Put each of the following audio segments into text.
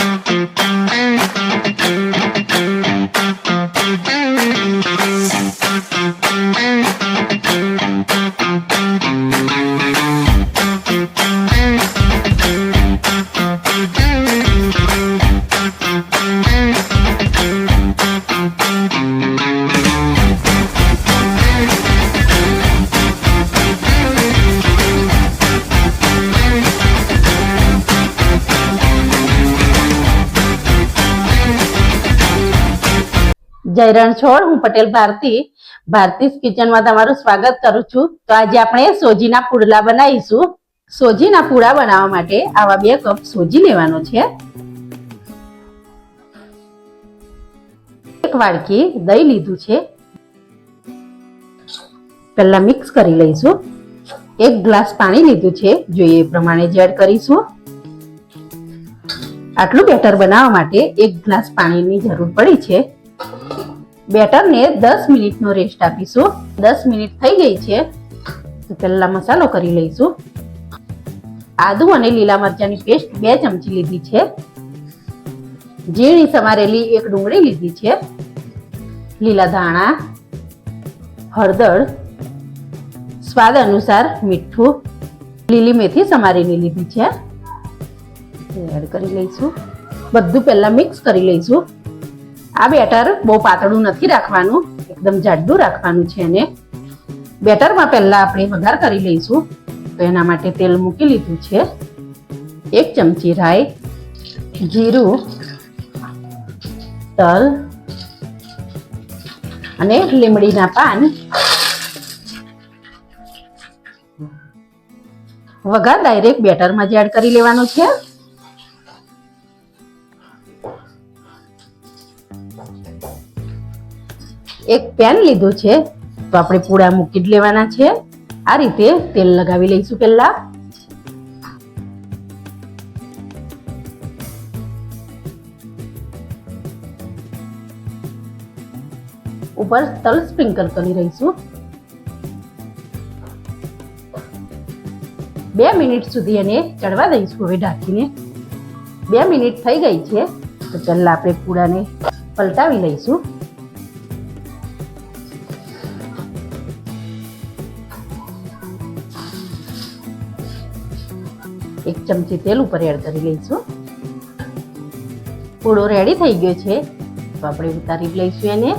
Thank જય રણછોડ, હું પટેલ ભારતી, ભારતીસ કિચનમાં તમારું સ્વાગત કરું છું. તો આજે આપણે સોજીના પુડલા બનાવીશું. સોજીના પૂડા બનાવવા માટે આવા બે કપ સોજી લેવાનો છે. એક વાડકી દહીં લીધું છે. પહેલા મિક્સ કરી લઈશું. એક ગ્લાસ પાણી લીધું છે. જોઈએ એ પ્રમાણે જેડ કરીશું. આટલું બેટર બનાવવા માટે એક ગ્લાસ પાણીની જરૂર પડી છે. બેટરને દસ મિનિટનો રેસ્ટ આપીશું. દસ મિનિટ થઈ ગઈ છે, તો પહેલા મસાલો કરી લઈશું. આદુ અને લીલા મરચાંની પેસ્ટ બે ચમચી લીધી છે. ઝીણી સમારેલી એક ડુંગળી લીધી છે. લીલા ધાણા, હળદર, સ્વાદ અનુસાર મીઠું, લીલી મેથી સમારેલી લીધી છે. એડ કરી લઈશું. બધું પહેલા મિક્સ કરી લઈશું. આ બેટર બહુ પાતળું નથી રાખવાનું, એકદમ જાડું રાખવાનું છે એને. બેટરમાં પહેલા આપણે વઘાર કરી લઈશું, તો એના માટે તેલ મૂકી લીધું છે. એક ચમચી રાઈ, જીરું, તલ અને લીમડીના પાન. વઘાર ડાયરેક્ટ બેટરમાં જ એડ કરી લેવાનું છે. એક પેન લીધું છે, તો આપણે પૂળા મૂકી જ લેવાના છે. આ રીતે તેલ લગાવી લઈશું પહેલા. ઉપર તલ સ્પ્રિંકલ કરી રહીશું. બે મિનિટ સુધી એને ચડવા દઈશું હવે ઢાંકીને. બે મિનિટ થઈ ગઈ છે, તો પહેલા આપણે પૂડાને પલટાવી લઈશું. એક ચમચી તેલ ઉપર એડ કરી લઈશું. પૂડો રેડી થઈ ગયો છે. તો આપણે ઉતારી લઈશું એને.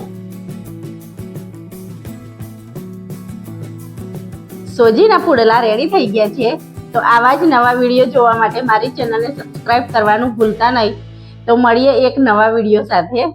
સોજીના પૂડલા રેડી થઈ ગયા છે. તો આવા જ નવા વીડિયો જોવા માટે મારી ચેનલને સબસ્ક્રાઈબ કરવાનું ભૂલતા નહીં. તો મળીએ એક નવા વીડિયો સાથે.